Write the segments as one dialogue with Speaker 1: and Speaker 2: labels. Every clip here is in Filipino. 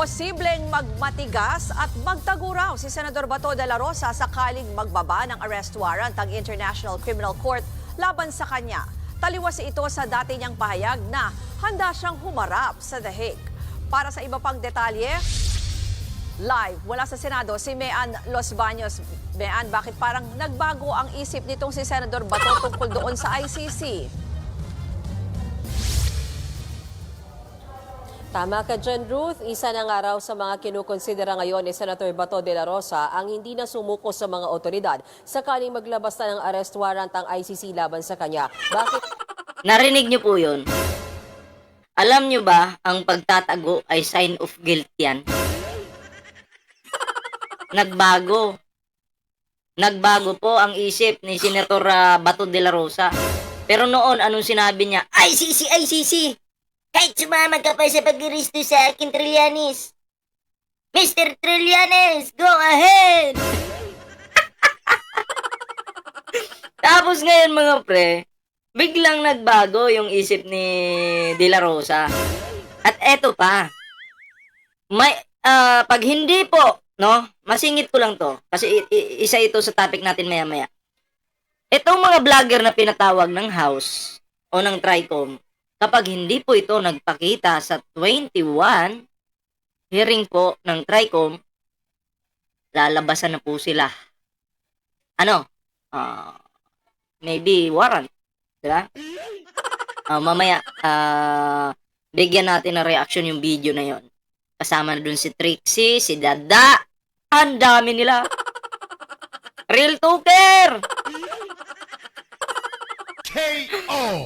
Speaker 1: Posibleng magmatigas at magtaguraw si Senador Bato de la Rosa sakaling magbaba ng arrest warrant ang International Criminal Court laban sa kanya. Taliwas ito sa dati niyang pahayag na handa siyang humarap sa The Hague. Para sa iba pang detalye, live mula sa Senado si Mean Los Baños. Mean, bakit parang nagbago ang isip nitong si Senador Bato tungkol doon sa ICC?
Speaker 2: Tama ka dyan, Ruth. Isa na nga raw sa mga kinukonsidera ngayon ni Senator Bato de la Rosa ang hindi na sumuko sa mga otoridad sakaling maglabas na ng arrest warrant ang ICC laban sa kanya. Bakit
Speaker 3: Narinig niyo po yun? Alam niyo ba, ang pagtatago ay sign of guilt yan? Nagbago. Nagbago po ang isip ni Senator ah, Bato de la Rosa. Pero noon, anong sinabi niya? ICC, ICC! Kahit sumama ka pa sa pag-iristo sa akin, Trillanes. Mr. Trillanes, go ahead! Tapos ngayon mga pre, biglang nagbago yung isip ni De La Rosa. At eto pa, may, ah, pag hindi po, no, masingit ko lang to, kasi isa ito sa topic natin maya-maya. Itong mga vlogger na pinatawag ng House o ng Tricom, kapag hindi po ito nagpakita sa 21 hearing po ng Tricom, lalabasan na po sila. Ano? Ah, maybe warrant. Diba? Ah, mamaya, ah, bigyan natin ng reaction yung video na yon. Kasama na dun si Trixie, si Dada. Ang dami nila. Real Tuker!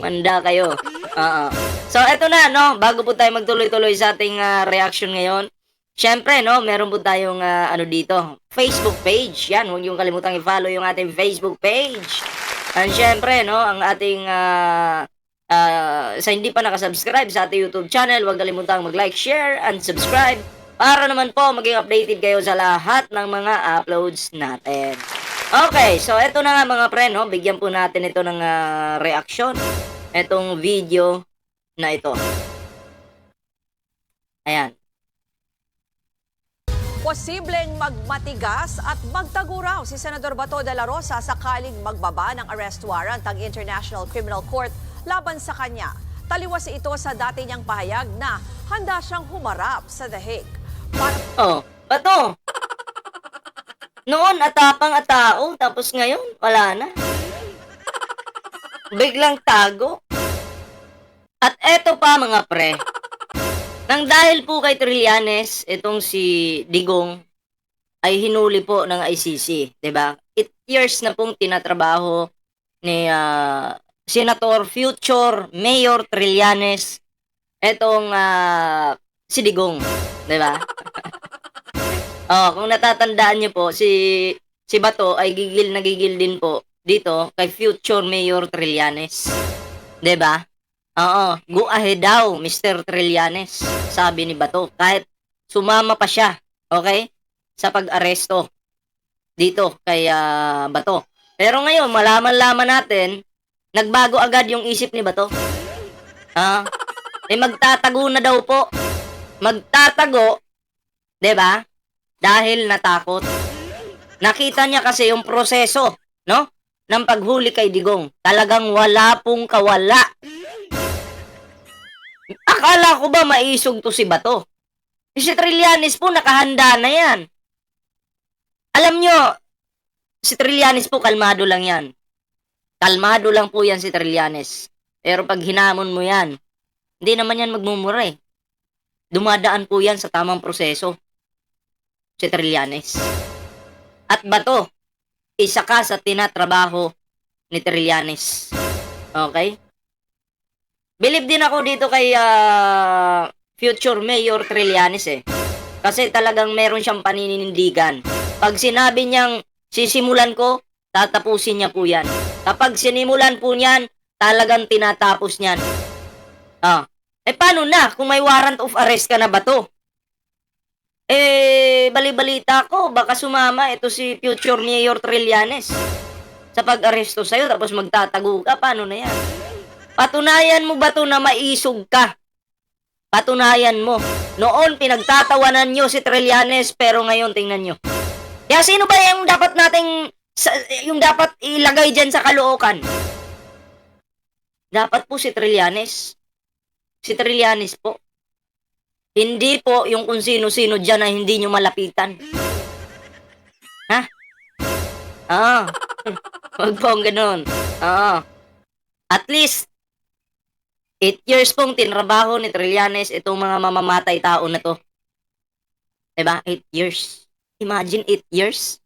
Speaker 3: Manda kayo. Oo. So, eto na, no? Bago po tayo magtuloy-tuloy sa ating ah, reaction ngayon. Siyempre, no? Meron po tayong, ah, ano dito, Facebook page. Yan, huwag niyong kalimutang i-follow yung ating Facebook page. And siyempre, no? Ang ating, ah, ah, sa hindi pa nakasubscribe sa ating YouTube channel, huwag kalimutang mag-like, share, and subscribe para naman po maging updated kayo sa lahat ng mga uploads natin. Okay, so eto na nga mga pre, no? Bigyan po natin ito ng ah, reaction. Etong video na ito. Ayan.
Speaker 1: Posibleng magmatigas at magtaguraw si Senador Bato de la Rosa sakaling magbaba ng arrest warrant ang International Criminal Court laban sa kanya. Taliwas ito sa dati niyang pahayag na handa siyang humarap sa The Hague. Para
Speaker 3: Oh, bato. Noon, atapang atao, tapos ngayon, wala na. Biglang tago. At eto pa mga pre, nang dahil po kay Trillanes, itong si Digong, ay hinuli po ng ICC, 'di ba? It years na pong tinatrabaho ni ah, Senator Future Mayor Trillanes etong ah, si Digong, 'di ba? oh, kung natatandaan niyo po si si Bato ay gigil na gigil din po dito kay Future Mayor Trillanes. 'Di ba? Oo, go ahead daw, Mr. Trillanes, sabi ni Bato. Kahit sumama pa siya, okay? Sa pag-aresto dito kay ah, Bato. Pero ngayon, malaman-laman natin, nagbago agad yung isip ni Bato. Ah, eh magtatago na daw po. Magtatago, 'di ba? Dahil natakot. Nakita niya kasi yung proseso, no? Ng paghuli kay Digong. Talagang wala pong kawala. Akala ko ba maisog to si Bato? Eh, Si Trillanes po nakahanda na yan. Alam nyo, si Trillanes po kalmado lang yan. Kalmado lang po yan si Trillanes. Pero pag hinamon mo yan, hindi naman yan magmumura eh. Dumadaan po yan sa tamang proseso. Si Trillanes. At Bato, isa ka sa tinatrabaho ni Trillanes. Okay? Believe din ako dito kay ah, future Mayor Trillanes eh. Kasi talagang meron siyang paninindigan. Pag sinabi niyang sisimulan ko, tatapusin niya po yan. Kapag sinimulan po niyan, talagang tinatapos niyan. Ah. Eh paano na kung may warrant of arrest ka na ba to? Eh, bali-balita ko, baka sumama ito si future Mayor Trillanes sa pag-aresto sa'yo tapos magtatago ka. Paano na yan? Patunayan mo ba to na maisog ka? Patunayan mo. Noon, pinagtatawanan nyo si Trillanes, pero ngayon, tingnan nyo. Kaya sino ba yung dapat nating, yung dapat ilagay dyan sa kalookan? Dapat po si Trillanes. Si Trillanes po. Hindi po yung kung sino-sino dyan na hindi nyo malapitan. Ha? Ah. Huwag po ang ganun. Ah. At least, 8 years pong tinrabaho ni Trillanes itong mga mamamatay tao na to. Diba? 8 years. Imagine 8 years.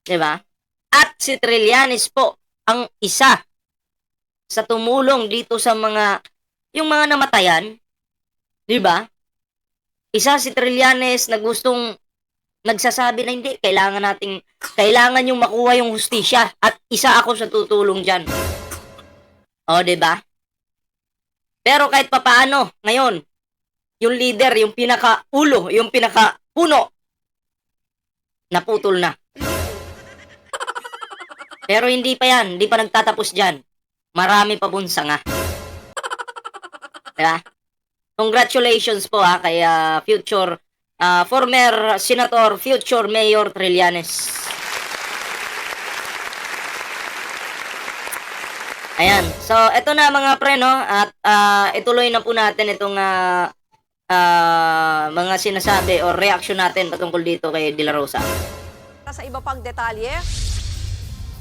Speaker 3: Diba? At si Trillanes po ang isa sa tumulong dito sa mga yung mga namatayan. Diba? Isa si Trillanes na gustong nagsasabi na hindi, kailangan nating, kailangan yung makuha yung hustisya at isa ako sa tutulong dyan. O, di ba? Pero kahit papaano, ngayon, yung leader, yung pinaka-ulo, yung pinaka-puno, naputol na. Pero hindi pa yan, hindi pa nagtatapos dyan. Marami pa bunsa nga. Diba? Congratulations po ha kay ah, future ah, former senator, future mayor Trillanes. Ayan. So, eto na mga pre, no? At ah, ituloy na po natin itong ah, ah, mga sinasabi o reaction natin patungkol dito kay De La Rosa.
Speaker 1: Sa iba pang detalye,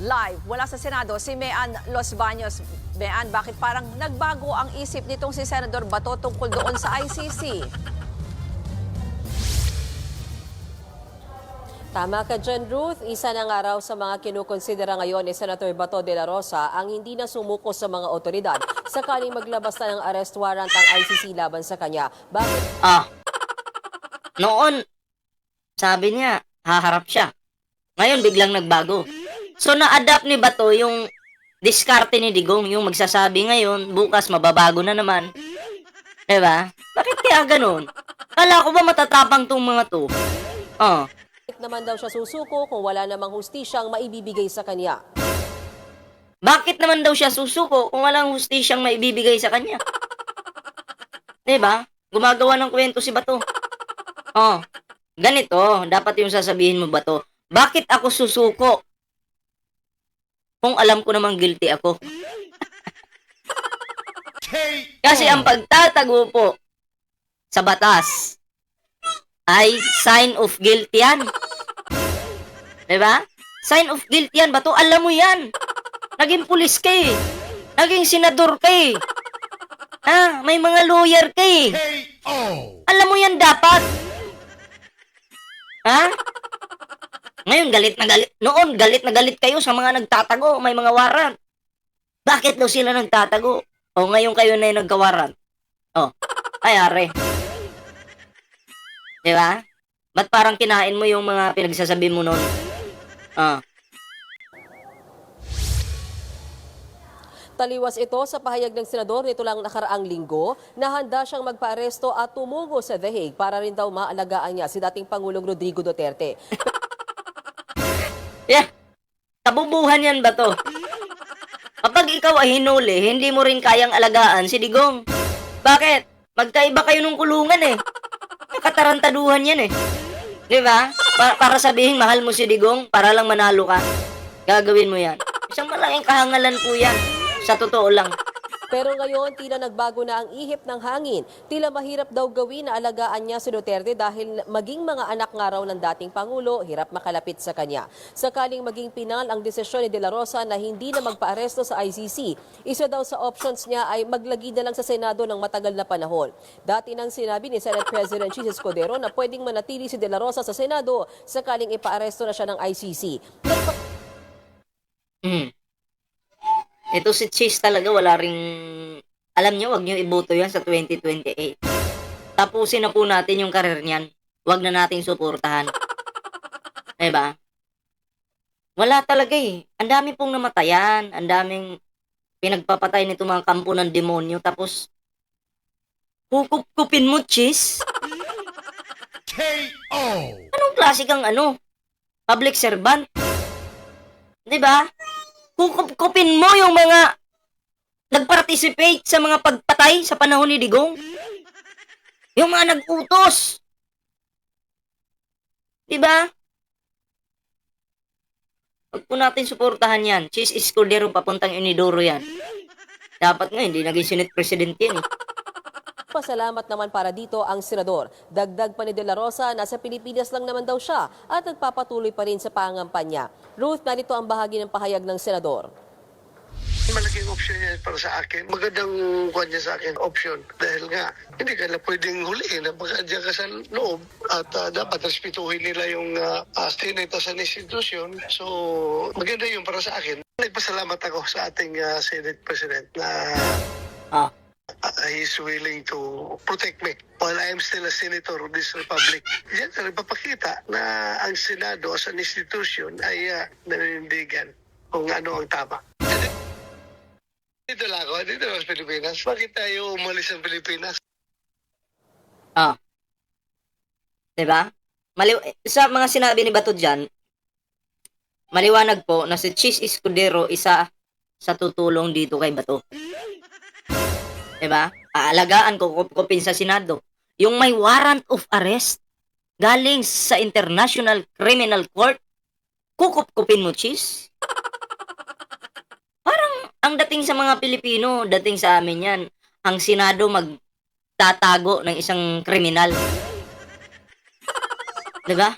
Speaker 1: live wala sa Senado si Mean Los Baños. Mean, bakit parang nagbago ang isip nitong si Senador Bato tungkol doon sa ICC?
Speaker 2: Tama ka dyan, Ruth. Isa na nga raw sa mga kinukonsidera ngayon ni Senator Bato de la Rosa ang hindi na sumuko sa mga otoridad sakaling maglabas na ng arrest warrant ang ICC laban sa kanya. Bakit
Speaker 3: Ah. Noon, sabi niya, haharap siya. Ngayon, biglang nagbago. So, na-adapt ni Bato yung diskarte ni Digong, yung magsasabi ngayon, bukas mababago na naman. Diba? Bakit kaya ganun? Kala ko ba matatapang tong mga to? Oh.
Speaker 2: Naman daw siya susuko kung wala namang hustisyang maibibigay sa kanya?
Speaker 3: Bakit naman daw siya susuko kung walang hustisyang maibibigay sa kanya? 'Di ba? Gumagawa ng kwento si Bato. Oh, ganito, dapat yung sasabihin mo Bato. Bakit ako susuko? Kung alam ko namang guilty ako. Kasi ang pagtatago po sa batas ay sign of guilt yan. 'Di ba? Sign of guilt yan, Bato. Alam mo yan. Naging pulis ka eh. Naging senador ka eh. Ah, may mga lawyer ka eh. Alam mo yan dapat. Ha? Ngayon, galit na galit. Noon, galit na galit kayo sa mga nagtatago. May mga warrant. Bakit daw sila nagtatago? O ngayon kayo na yung nagkawarrant. O, ay are. Di ba? Ba't parang kinain mo yung mga pinagsasabi mo noon? Ah.
Speaker 2: Taliwas ito sa pahayag ng senador nito lang nakaraang linggo na handa siyang magpaaresto at tumungo sa The Hague para rin daw maalagaan niya si dating Pangulong Rodrigo Duterte.
Speaker 3: Yeah. Kabubuhan yan ba to? Kapag ikaw ay hinuli, hindi mo rin kayang alagaan si Digong. Bakit? Magkaiba kayo ng kulungan eh. Katarantaduhan yan eh. Di ba? Pa- para sabihin mahal mo si Digong, para lang manalo ka. Gagawin mo yan. Isang malaking kahangalan po yan. Sa totoo lang.
Speaker 2: Pero ngayon, tila nagbago na ang ihip ng hangin. Tila mahirap daw gawin na alagaan niya si Duterte dahil maging mga anak nga raw ng dating Pangulo, hirap makalapit sa kanya. Sakaling maging pinal ang desisyon ni De La Rosa na hindi na magpaaresto sa ICC, isa daw sa options niya ay maglagi na lang sa Senado ng matagal na panahon. Dati nang sinabi ni Senate President Chis Escudero na pwedeng manatili si De La Rosa sa Senado sakaling ipaaresto na siya ng ICC.
Speaker 3: Hmm. Ito si Chase talaga wala ring alam nyo, wag nyo iboto yan sa 2028. Tapusin na po natin yung karir niyan. Wag na nating suportahan. Diba? Wala talaga eh. Ang dami pong namatayan. Ang daming pinagpapatay nito mga kampo ng demonyo. Tapos, kukup-kupin mo, Chis? Anong klase kang ano? Public servant? Diba? Kukup-kupin mo yung mga nag-participate sa mga pagpatay sa panahon ni Digong. Yung mga nag-utos. Di ba? Huwag po natin suportahan yan. Cheese Escudero papuntang Unidoro yan. Dapat nga, hindi naging Senate President yan eh.
Speaker 2: Pasalamat naman para dito ang senador. Dagdag pa ni De La Rosa, nasa Pilipinas lang naman daw siya at nagpapatuloy pa rin sa pangampanya. Ruth, narito ang bahagi ng pahayag ng senador.
Speaker 4: Malaking option yan para sa akin. Magandang kuha niya sa akin option. Dahil nga, hindi ka na pwedeng huliin. Baka diyan ka sa loob. At ah, dapat respetuhin nila yung uh, uh, Senate as an institution. So, maganda yun para sa akin. Nagpasalamat ako sa ating ah, Senate President na
Speaker 3: Ah,
Speaker 4: uh, he's willing to protect me while I am still a senator of this republic. Yan ang nagpapakita na ang Senado as an institution ay uh, naninindigan kung ano ang tama. Dito lang ako, dito lang sa Pilipinas. Bakit tayo umalis ng Pilipinas?
Speaker 3: ah. Diba? Mali- sa mga sinabi ni Bato dyan, maliwanag po na si Cheese Escudero isa sa tutulong dito kay Bato. Diba? Aalagaan ko kupin sa Senado. Yung may warrant of arrest galing sa International Criminal Court, kukup-kupin mo, Cheese? Parang ang dating sa mga Pilipino, dating sa amin yan, ang Senado magtatago ng isang kriminal. Diba?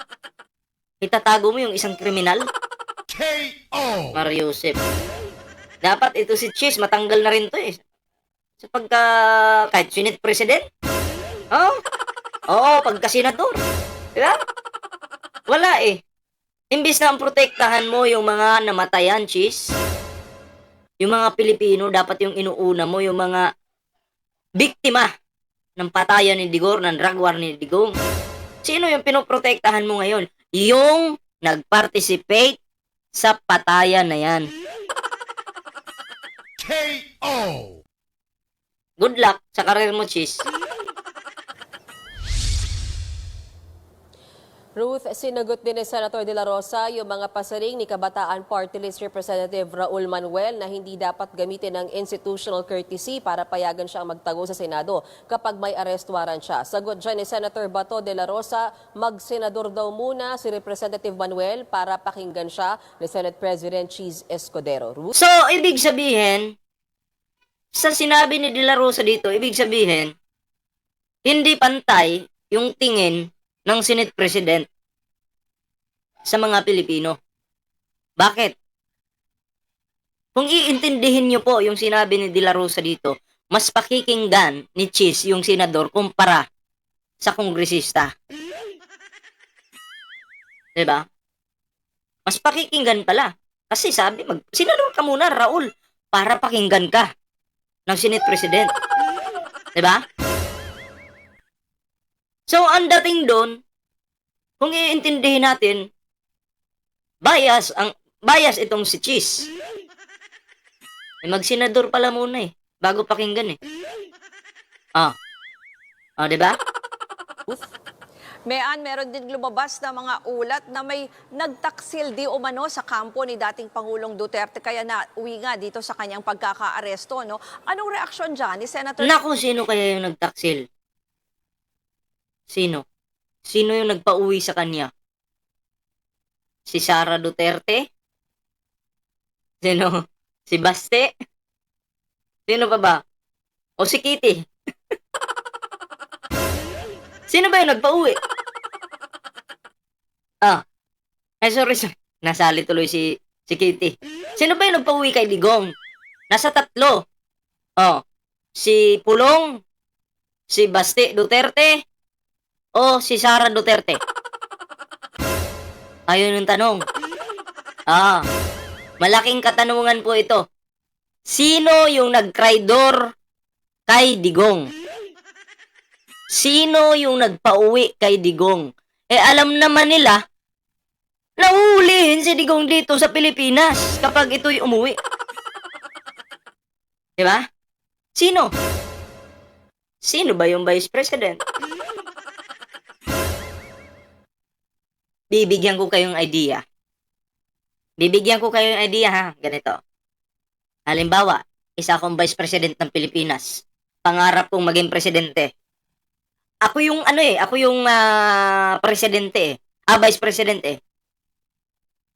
Speaker 3: Itatago mo yung isang kriminal?
Speaker 5: K.O.
Speaker 3: Mario Joseph. Dapat ito si Cheese, matanggal na rin to eh. Sa pagka, kahit Senate President. Oh, Oo, pagka senador. Diba? Wala eh. Imbis na ang protektahan mo yung mga namatayan, Cheese. Yung mga Pilipino, dapat yung inuuna mo, yung mga biktima ng patayan ni Digor, ng drug war ni Digong. Sino yung pinoprotektahan mo ngayon? Yung nag-participate sa patayan na yan.
Speaker 5: K.O.
Speaker 3: Good luck sa karir mo, Cheese.
Speaker 2: Ruth, sinagot din ni Senator De La Rosa yung mga pasaring ni Kabataan Party List Representative Raul Manuel na hindi dapat gamitin ng institutional courtesy para payagan siyang magtago sa Senado kapag may arrest warrant siya. Sagot dyan ni Senator Bato De La Rosa, mag-senador daw muna si Representative Manuel para pakinggan siya ni Senate President Cheese Escudero. Ruth?
Speaker 3: So, ibig sabihin, sa sinabi ni De La Rosa dito, ibig sabihin, hindi pantay yung tingin ng Senate President sa mga Pilipino. Bakit? Kung iintindihin niyo po yung sinabi ni De La Rosa dito, mas pakikinggan ni Cheese yung senador kumpara sa kongresista. 'Di ba? Mas pakikinggan pala. Kasi sabi, mag, senador ka muna, Raul, para pakinggan ka ng Senate President. ba? So, ang dating doon, kung iintindihin natin, bias, ang bias itong si Cheese. Eh, magsenador pala muna eh, bago pakinggan eh. Ah. Ah, 'di ba?
Speaker 1: Mayan, meron din lumabas na mga ulat na may nagtaksil di umano sa kampo ni dating Pangulong Duterte kaya na uwi nga dito sa kanyang pagkakaaresto. No? Anong reaksyon dyan ni Senator
Speaker 3: Naku, sino kaya yung nagtaksil? Sino? Sino yung nagpauwi sa kanya? Si Sara Duterte? Sino? Si Baste? Sino pa ba? O si Kitty? Sino ba yung nagpauwi? Ah. Ay, sorry, sorry. Nasali tuloy si, si Kitty. Sino ba yung nagpauwi kay Digong? Nasa tatlo. Oh. Si Pulong, si Baste Duterte, o si Sara Duterte? Ayun yung tanong. Ah, malaking katanungan po ito. Sino yung nagkraidor kay Digong? Sino yung nagpauwi kay Digong? Eh alam naman nila na uulihin si Digong dito sa Pilipinas kapag ito'y umuwi. Di ba? Sino? Sino ba yung Vice President? Bibigyan ko kayong idea. Bibigyan ko kayong idea ha, ganito. Halimbawa, isa akong Vice President ng Pilipinas. Pangarap kong maging presidente. Ako yung ano eh, ako yung ah, presidente eh. Ah, vice presidente eh.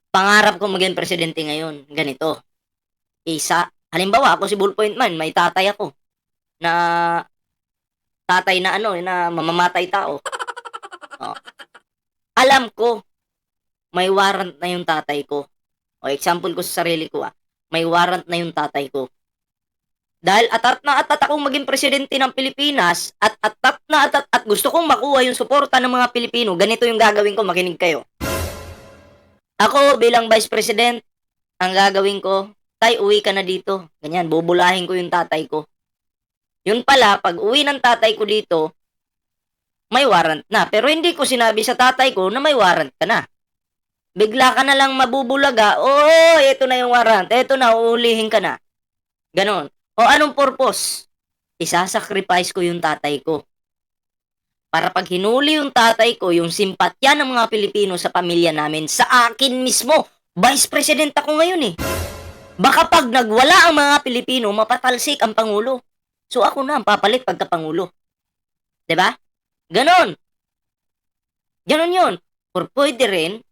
Speaker 3: Pangarap ko maging presidente ngayon. Ganito. Isa. Halimbawa, ako si Bullpoint Man, may tatay ako. Na tatay na ano, na mamamatay tao. Oh. Alam ko, may warrant na yung tatay ko. O example ko sa sarili ko ah, may warrant na yung tatay ko. Dahil atat na atat akong maging presidente ng Pilipinas at atat na atat at gusto kong makuha yung suporta ng mga Pilipino, ganito yung gagawin ko, makinig kayo. Ako bilang vice president, ang gagawin ko, tay uwi ka na dito. Ganyan, bubulahin ko yung tatay ko. Yun pala, pag uwi ng tatay ko dito, may warrant na. Pero hindi ko sinabi sa tatay ko na may warrant ka na. Bigla ka na lang mabubulaga, oh, ito na yung warrant, ito na, uulihin ka na. Ganon. O anong purpose? Isasacrifice ko yung tatay ko. Para pag hinuli yung tatay ko, yung simpatya ng mga Pilipino sa pamilya namin, sa akin mismo, Vice President ako ngayon eh. Baka pag nagwala ang mga Pilipino, mapatalsik ang Pangulo. So ako na ang papalit pagka Pangulo. ba? Ganon. Ganon yun. Or pwede rin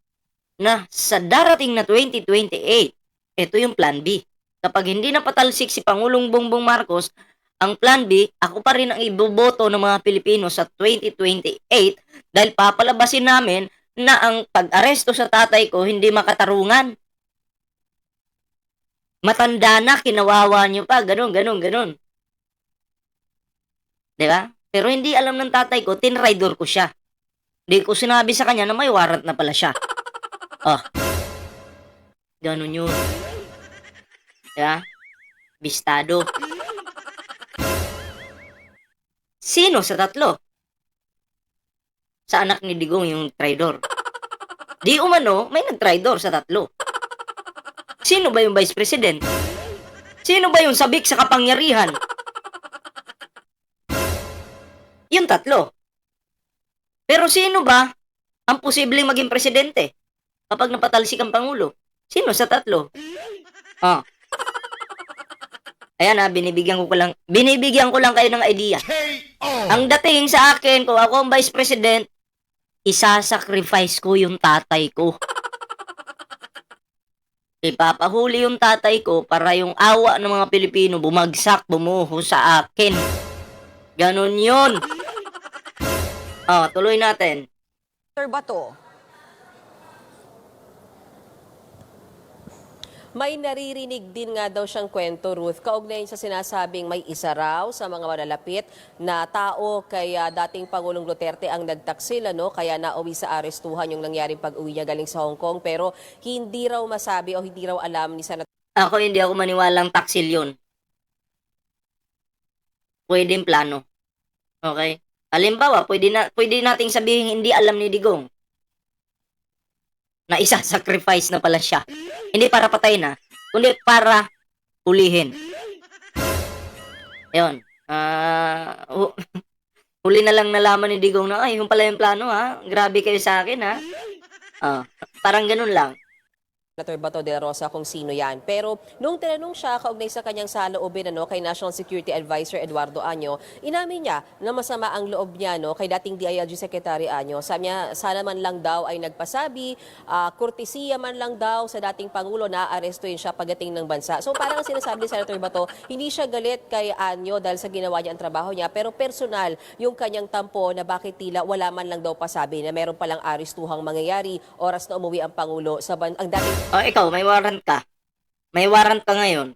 Speaker 3: na sa darating na 2028, ito yung plan B. Kapag hindi na patalsik si Pangulong Bongbong Marcos, ang plan B, ako pa rin ang iboboto ng mga Pilipino sa 2028 dahil papalabasin namin na ang pag-aresto sa tatay ko hindi makatarungan. Matanda na, kinawawa niyo pa, ganun, ganun, ganun. Ba? Pero hindi alam ng tatay ko, tinrider ko siya. Hindi ko sinabi sa kanya na may warrant na pala siya. Oh. Ganun yun. Di ba? Bistado. Sino sa tatlo? Sa anak ni Digong yung traidor. Di umano, may nag-traidor sa tatlo. Sino ba yung vice president? Sino ba yung sabik sa kapangyarihan? Yung tatlo. Pero sino ba ang posibleng maging presidente kapag napatalsik ang pangulo? Sino sa tatlo? Ah. Ayan ha, binibigyan ko lang, binibigyan ko lang kayo ng idea.
Speaker 5: KO.
Speaker 3: Ang dating sa akin, kung ako ang vice president, isasacrifice ko yung tatay ko. Ipapahuli yung tatay ko para yung awa ng mga Pilipino bumagsak, bumuho sa akin. Ganon yun. Oh, tuloy natin.
Speaker 1: Sir Bato,
Speaker 2: May naririnig din nga daw siyang kwento, Ruth, kaugnay sa sinasabing may isa raw sa mga malalapit na tao kaya dating Pangulong Duterte ang nagtaksil, ano, kaya nauwi sa arestuhan yung nangyaring pag-uwi niya galing sa Hong Kong, pero hindi raw masabi o hindi raw alam ni Senator
Speaker 3: Ako hindi ako maniwalang taksil yun. Pwedeng plano. Okay? Halimbawa, pwede, na, pwede nating sabihin hindi alam ni Digong na isa-sacrifice na pala siya. Hindi para patay na, kundi para hulihin. Ayun. Ah, hu- huli na lang nalaman ni Digong na, ay, yung pala yung plano ha. Grabe kayo sa akin ha. Ah, parang ganun lang.
Speaker 2: Senator Bato de la Rosa kung sino yan. Pero nung tinanong siya kaugnay sa kanyang saloobin ano, kay National Security Advisor Eduardo Año, inamin niya na masama ang loob niya no, kay dating DILG Secretary Año. Sabi niya, sana man lang daw ay nagpasabi, ah, kurtesiya man lang daw sa dating Pangulo na arestuin siya pagdating ng bansa. So parang ang sinasabi ni Senator Bato, hindi siya galit kay Año dahil sa ginawa niya ang trabaho niya, pero personal yung kanyang tampo na bakit tila wala man lang daw pasabi na meron palang arestuhang mangyayari oras na umuwi ang Pangulo sa ang dating
Speaker 3: O ikaw, may warrant ka. May warrant ka ngayon.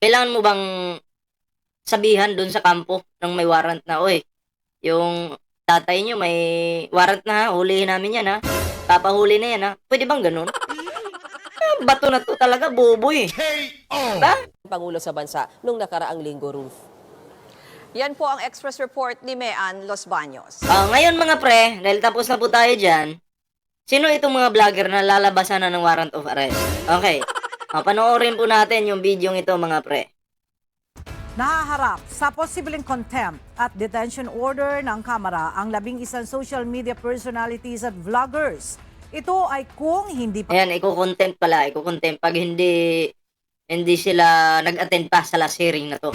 Speaker 3: Kailangan mo bang sabihan doon sa kampo ng may warrant na, oy, yung tatay nyo may warrant na ha, hulihin namin yan ha. Papahuli na yan ha. Pwede bang ganun? Ah, Bato na to talaga, boboy.
Speaker 5: KO.
Speaker 2: Pangulo sa bansa nung nakaraang linggo, Ruth.
Speaker 1: yan po ang express report ni Mean Los Baños.
Speaker 3: Ah, ngayon mga pre, dahil tapos na po tayo dyan, sino itong mga vlogger na lalabasan na ng warrant of arrest? Okay. Panoorin po natin yung video ito mga pre.
Speaker 6: Nahaharap sa posibleng contempt at detention order ng Kamara ang labing isang social media personalities at vloggers. Ito ay kung hindi pa
Speaker 3: Ayan, iko-contempt pala, iko-contempt pag hindi hindi sila nag-attend pa sa last hearing na to.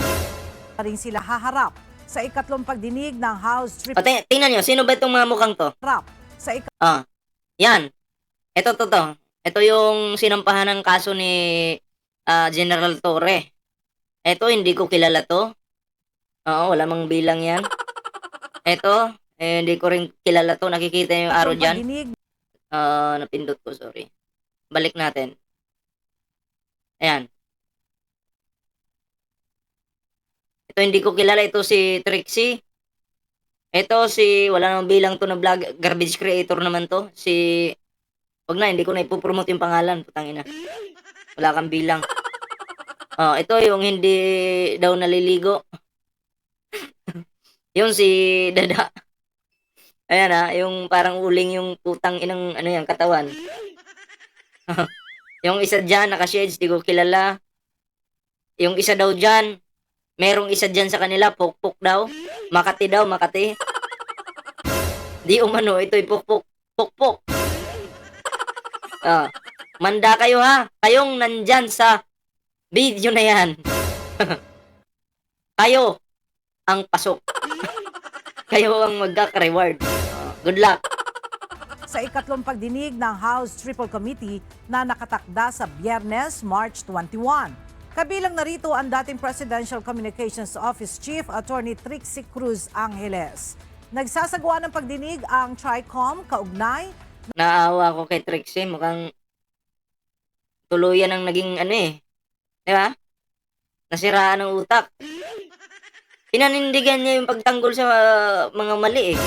Speaker 6: rin sila haharap sa ikatlong pagdinig ng House
Speaker 3: O, ting- tingnan nyo, sino ba itong mga mukhang to?
Speaker 6: Trap sa ik-
Speaker 3: Ah, yan. Ito, to, to. Ito yung sinampahan ng kaso ni ah, General Torre. Ito, hindi ko kilala to. Oo, wala mang bilang yan. Ito, eh, hindi ko rin kilala to. Nakikita niyo yung arrow dyan. Ah, napindot ko, sorry. Balik natin. Ayan. Ito hindi ko kilala. Ito si Trixie. Ito si, wala namang bilang to na vlog, garbage creator naman to. Si, wag na, hindi ko na ipopromote yung pangalan. Putang ina. Wala kang bilang. Oh, ito yung hindi daw naliligo. yung si Dada. Ayan ah, yung parang uling yung putang inang ano yan, katawan. yung isa dyan, naka-shades, di ko kilala. Yung isa daw dyan, merong isa dyan sa kanila, pukpuk daw. Makati daw, Makati. Di umano, ito'y pukpuk. Pukpuk. Ah, manda kayo ha. Kayong nandyan sa video na yan. kayo ang pasok. kayo ang magkaka-reward. Ah, good luck.
Speaker 6: sa ikatlong pagdinig ng House Triple Committee na nakatakda sa Biyernes, March 21. Kabilang narito ang dating Presidential Communications Office Chief Attorney Trixie Cruz Angeles. Nagsasagawa ng pagdinig ang TRICOM kaugnay
Speaker 3: Naawa ko kay Trixie. Mukhang tuluyan ang naging ano eh. Di ba? Nasiraan ng utak. Pinanindigan niya yung pagtanggol sa uh, mga mali eh.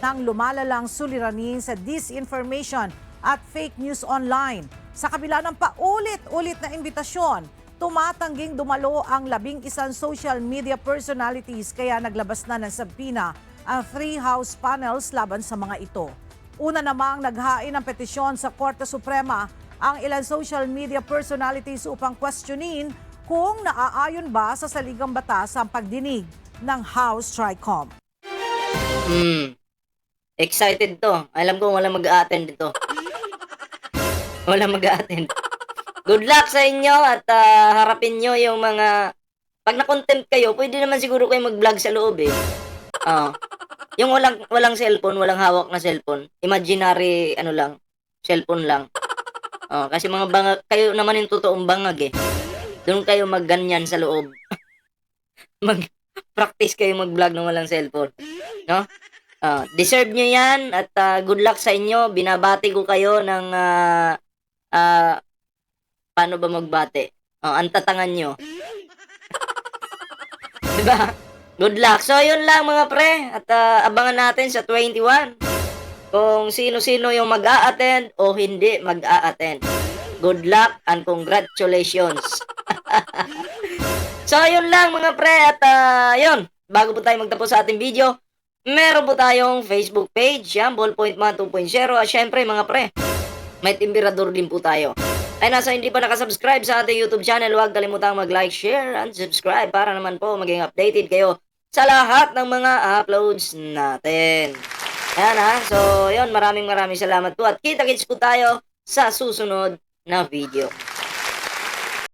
Speaker 6: ng lumalalang suliranin sa disinformation at fake news online. Sa kabila ng paulit-ulit na imbitasyon, tumatangging dumalo ang labing isang social media personalities kaya naglabas na ng sabina ang three house panels laban sa mga ito. Una namang naghain ng petisyon sa Korte Suprema ang ilang social media personalities upang questionin kung naaayon ba sa saligang batas ang pagdinig ng House TRICOM.
Speaker 3: Hmm. Excited to. Alam ko wala mag-a-attend dito. wala mag-a-attend. Good luck sa inyo at ah, harapin nyo yung mga... Pag na-content kayo, pwede naman siguro kayo mag-vlog sa loob eh. Oo. yung walang walang cellphone, walang hawak na cellphone. Imaginary ano lang, cellphone lang. Oh, kasi mga bangag, kayo naman yung totoong bangag eh. Doon kayo magganyan sa loob. mag practice kayo mag-vlog ng walang cellphone. No? Ah, deserve nyo yan at ah, good luck sa inyo. Binabati ko kayo ng ah, ah, paano ba magbate? Oh, ang tatangan nyo. diba? Good luck. So, yun lang mga pre. At ah, abangan natin sa 21 kung sino-sino yung mag-a-attend o hindi mag-a-attend. Good luck and congratulations. so, yun lang mga pre. At ah, yun, bago po tayo magtapos sa ating video, meron po tayong Facebook page, yan, Ballpoint Man 2.0. At syempre mga pre, may timbirador din po tayo. Ay nasa hindi pa nakasubscribe sa ating YouTube channel, huwag kalimutang mag-like, share, and subscribe para naman po maging updated kayo sa lahat ng mga uploads natin. Ayan ha. So, yun, maraming maraming salamat po at kita-kits po tayo sa susunod na video.